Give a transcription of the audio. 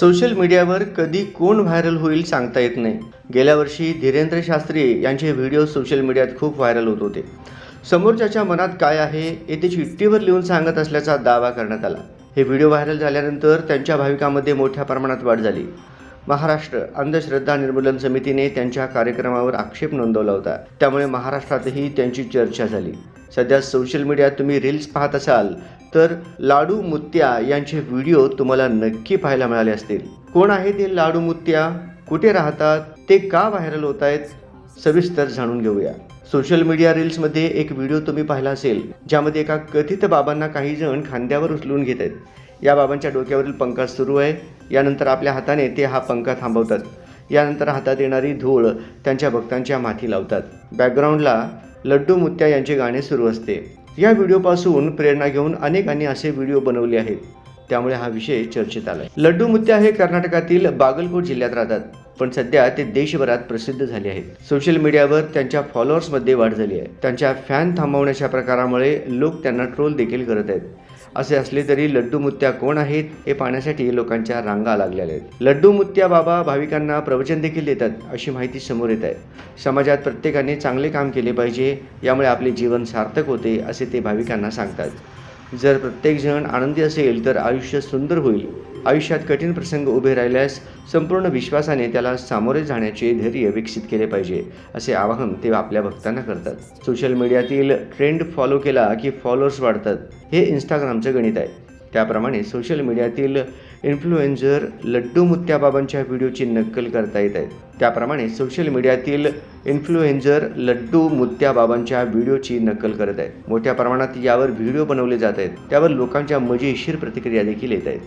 Social मीडियावर कधी कोण व्हायरल होईल सांगता येत नाही. गेल्या वर्षी धीरेंद्र शास्त्री यांचे व्हिडिओ सोशल मीडियात खूप व्हायरल होत होते. समोरच्याच्या मनात काय आहे हे ते चिठ्ठीवर लिहून सांगत असल्याचा दावा करण्यात आला. हे व्हिडिओ व्हायरल झाल्यानंतर त्यांच्या भाविकांमध्ये मोठ्या प्रमाणात वाढ झाली. महाराष्ट्र अंधश्रद्धा निर्मूलन समितीने त्यांच्या कार्यक्रमावर आक्षेप नोंदवला होता. त्यामुळे महाराष्ट्रातही त्यांची चर्चा झाली. सध्या सोशल मीडियात तुम्ही रील्स पाहत असाल तर लाडू मुत्या यांचे व्हिडिओ तुम्हाला नक्की पाहायला मिळाले असतील. कोण आहे ते लाडू मुत्या? कुठे राहतात? ते का व्हायरल होत आहेत? सविस्तर जाणून घेऊया. सोशल मीडिया रील्समध्ये एक व्हिडिओ तुम्ही पाहिला असेल ज्यामध्ये एका कथित बाबांना काही जण खांद्यावर उचलून घेत आहेत. या बाबांच्या डोक्यावरील पंखा सुरू आहे. यानंतर आपल्या हाताने ते हा पंखा थांबवतात. यानंतर हातात येणारी धूळ त्यांच्या भक्तांच्या माथी लावतात. बॅकग्राऊंडला लड्डू मुत्या यांचे गाणे सुरू असते. या व्हिडिओपासून प्रेरणा घेऊन अनेकांनी असे व्हिडिओ बनवले आहेत. त्यामुळे हा विषय चर्चेत आलाय. लड्डू मुत्या हे कर्नाटकातील बागलकोट जिल्ह्यात राहतात. पण सध्या ते देशभरात प्रसिद्ध झाले आहेत. सोशल मीडियावर त्यांच्या फॉलोअर्समध्ये वाढ झाली आहे. त्यांच्या फॅन थांबवण्याच्या प्रकारामुळे लोक त्यांना ट्रोल देखील करत आहेत. असे असले तरी लड्डू मुत्या कोण आहेत हे पाहण्यासाठी लोकांच्या रांगा लागलेल्या आहेत. लड्डू मुत्या बाबा भाविकांना प्रवचन देखील देतात अशी माहिती समोर येत आहे. समाजात प्रत्येकाने चांगले काम केले पाहिजे यामुळे आपले जीवन सार्थक होते असे ते भाविकांना सांगतात. जर प्रत्येकजण आनंदी असेल तर आयुष्य सुंदर होईल. आयुष्यात कठीण प्रसंग उभे राहिल्यास संपूर्ण विश्वासाने त्याला सामोरे जाण्याचे धैर्य विकसित केले पाहिजे असे आवाहन ते आपल्या भक्तांना करतात. सोशल मीडियातील ट्रेंड फॉलो केला की फॉलोअर्स वाढतात हे इंस्टाग्रामचं गणित आहे. त्याप्रमाणे सोशल मीडियातील इन्फ्लुएन्झर लड्डू मुत्याबाबांच्या व्हिडिओची नक्कल करता येत आहेत. त्याप्रमाणे सोशल मीडियातील इन्फ्लुएन्झर लड्डू मुत्याबाबांच्या व्हिडिओची नक्कल करत आहेत. मोठ्या प्रमाणात यावर व्हिडिओ बनवले जात आहेत. त्यावर लोकांच्या मजेशीर प्रतिक्रिया देखील येत आहेत.